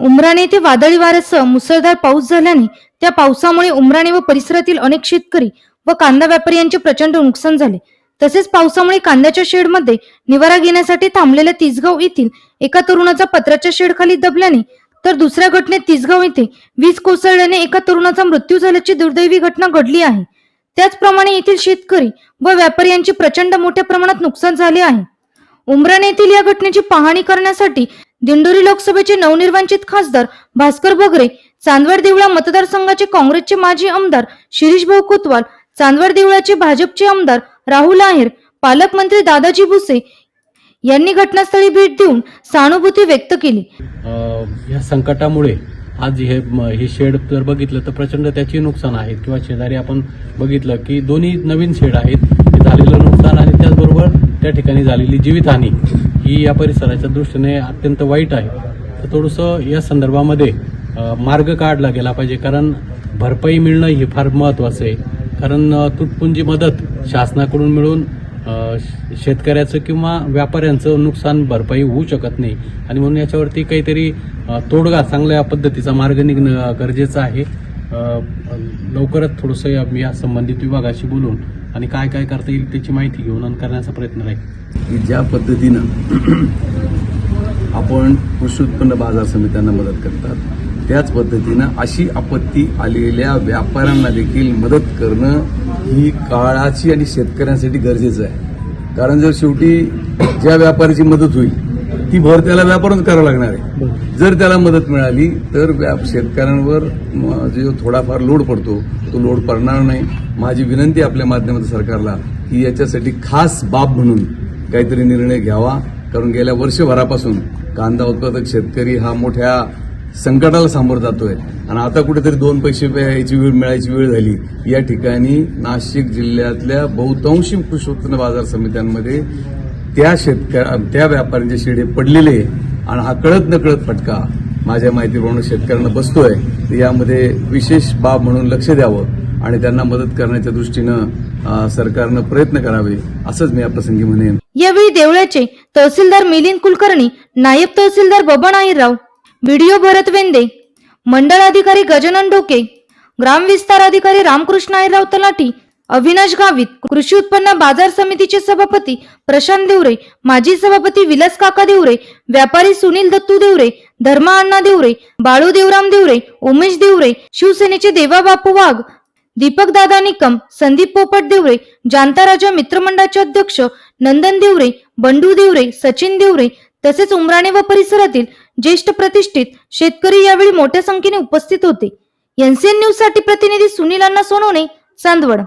उमराणे येथे वादळी वाऱ्यासह मुसळधार पाऊस झाल्याने त्या पावसामुळे उमराणे व परिसरातील अनेक शेतकरी व कांदा व्यापारी यांचे प्रचंड नुकसान झाले. तसेच पावसामुळे कांद्याच्या शेडमध्ये निवारा घेण्यासाठी थांबलेल्या तिसगाव येथील एका तरुणाचा पत्राच्या शेडखाली दबल्याने तर दुसऱ्या घटनेत तिसगाव येथे वीज कोसळल्याने एका तरुणाचा मृत्यू झाल्याची दुर्दैवी घटना घडली आहे. त्याचप्रमाणे येथील शेतकरी व व्यापारी यांचे प्रचंड मोठ्या प्रमाणात नुकसान झाले आहे. उमराणे येथील या घटनेची पाहणी करण्यासाठी दिंडोरी लोकसभेचे नवनिर्वाचित खासदार भास्कर बगरे चांदवड देवळा मतदारसंघाचे काँग्रेसचे माजी आमदार शिरीष भाऊ कोतवाल चांदवड देवळाचे भाजपचे आमदार राहुल आहेर पालकमंत्री दादाजी भुसे यांनी घटनास्थळी भेट देऊन सहानुभूती व्यक्त केली. या संकटामुळे आज हे हे शेड जर बघितलं तर प्रचंड त्याची नुकसान आहेत किंवा शेजारी आपण बघितलं की दोन्ही नवीन शेड आहेत हे झालेलं नुकसान आणि त्याचबरोबर त्या ठिकाणी झालेली जीवितहानी. ही या परिसराच्या दृष्टीने अत्यंत वाईट आहे. तर थोडंसं या संदर्भामध्ये मार्ग काढला गेला पाहिजे कारण भरपाई मिळणं हे फार महत्त्वाचं आहे. कारण तुटपुंजी मदत शासनाकडून मिळून शेतकऱ्याचं किंवा व्यापाऱ्यांचं नुकसान भरपाई होऊ शकत नाही. आणि म्हणून याच्यावरती काहीतरी तोडगा चांगल्या पद्धतीचा मार्ग निघणं गरजेचं आहे. लवकरच थोडंसं या या संबंधित विभागाशी बोलून आणि काय काय करता येईल त्याची माहिती घेऊन आणि करण्याचा प्रयत्न राहील. की ज्या पद्धतीनं आपण कृषी उत्पन्न बाजार समित्यांना मदत करतात त्याच पद्धतीनं अशी आपत्ती आलेल्या व्यापाऱ्यांना देखील मदत करणं ही काळाची आणि शेतकऱ्यांसाठी गरजेचं आहे. कारण जर शेवटी ज्या व्यापाऱ्याची मदत होईल ती भर त्याला व्यापारच करावं लागणार आहे. जर त्याला मदत मिळाली तर व्याप शेतकऱ्यांवर जो थोडाफार लोड पडतो तो लोड पडणार नाही. माझी विनंती आपल्या माध्यमातून सरकारला की याच्यासाठी खास बाब म्हणून काहीतरी निर्णय घ्यावा. कारण गेल्या वर्षभरापासून कांदा उत्पादक शेतकरी हा मोठ्या संकटाला सामोरं जातोय. आणि आता कुठेतरी दोन पैसे यायची वेळ मिळायची वेळ झाली. या ठिकाणी नाशिक जिल्ह्यातल्या बहुतांशी कृषी उत्पन्न बाजार समित्यांमध्ये त्या शेतकऱ्या त्या व्यापाऱ्यांचे शेडे पडलेले. आणि हा कळत न कळत फटका माझ्या माहितीप्रमाणे शेतकऱ्यांना बसतोय. तर यामध्ये विशेष बाब म्हणून लक्ष द्यावं आणि त्यांना मदत करण्याच्या दृष्टीनं सरकारनं प्रयत्न करावे असंच मी या प्रसंगी म्हणेन. यावेळी देवळ्याचे तहसीलदार मिलिंद कुलकर्णी नायब तहसीलदार बबन आईराव व्हिडिओ भरत वेंदे मंडळ अधिकारी गजानन ढोके ग्राम विस्तार अधिकारी रामकृष्ण आईराव तलाठी अविनाश गावित कृषी उत्पन्न बाजार समितीचे सभापती प्रशांत देवरे माजी सभापती विलास काका देवरे व्यापारी सुनील दत्तू देवरे धर्मा अण्णा देवरे बाळू देवराम देवरे उमेश देवरे शिवसेनेचे देवा बापू वाघ दीपक दादा निकम संदीप पोपट देवरे जांता राजा मित्रमंडळाचे अध्यक्ष नंदन देवरे बंडू देवरे सचिन देवरे तसेच उमराणे व परिसरातील ज्येष्ठ प्रतिष्ठित शेतकरी यावेळी मोठ्या संख्येने उपस्थित होते. एनसीएन न्यूजसाठी प्रतिनिधी सुनील अण्णा सोनवणे चांदवड.